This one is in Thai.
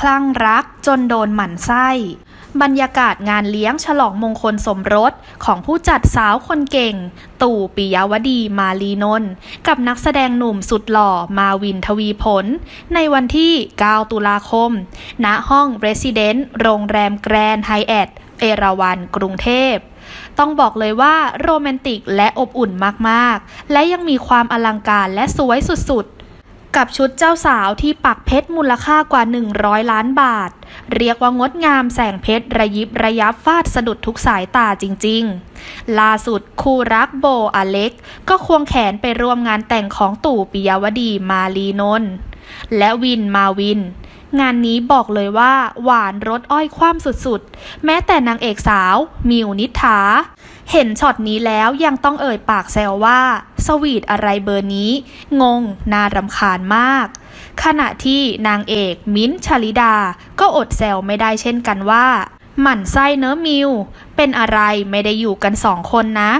คลั่งรักจนโดนหมั่นไส้บรรยากาศงานเลี้ยงฉลองมงคลสมรสของผู้จัดสาวคนเก่ง ตู่ปิยวดีมาลีนนท์กับนักแสดงหนุ่มสุดหล่อมาวินทวีผล ในวันที่ 9 ตุลาคม ณห้อง Resident โรงแรมแกรนด์ไฮแอทเอราวันกรุงเทพต้องบอกเลยว่าโรแมนติกและอบอุ่นมากๆ และยังมีความอลังการและสวยสุดๆ กับชุดเจ้าสาวที่ปักเพชรมูลค่ากว่า 100 ล้านบาท เรียกว่างดงามแสงเพชรระยิบระยับฟาดสะดุดทุกสายตาจริง ๆ ล่าสุดคู่รักโบอเล็ก ก็ควงแขนไปร่วมงานแต่งของตู่ปิยวดีมาลีนนท์และวินมาวิน งานนี้บอกเลยว่าหวานรสอ้อยคว่ำสุดๆ แม้แต่นางเอกสาว มิวนิษฐา เห็นช็อตนี้แล้วยังต้องเอ่ยปากแซวว่า สวีทอะไรเบอร์นี้ งง น่ารำคาญมาก ขณะที่นางเอกมิ้นชลิดา ก็อดแซวไม่ได้เช่นกันว่า หมั่นไส้เนอะมิว เป็นอะไรไม่ได้อยู่กันสองคนนะ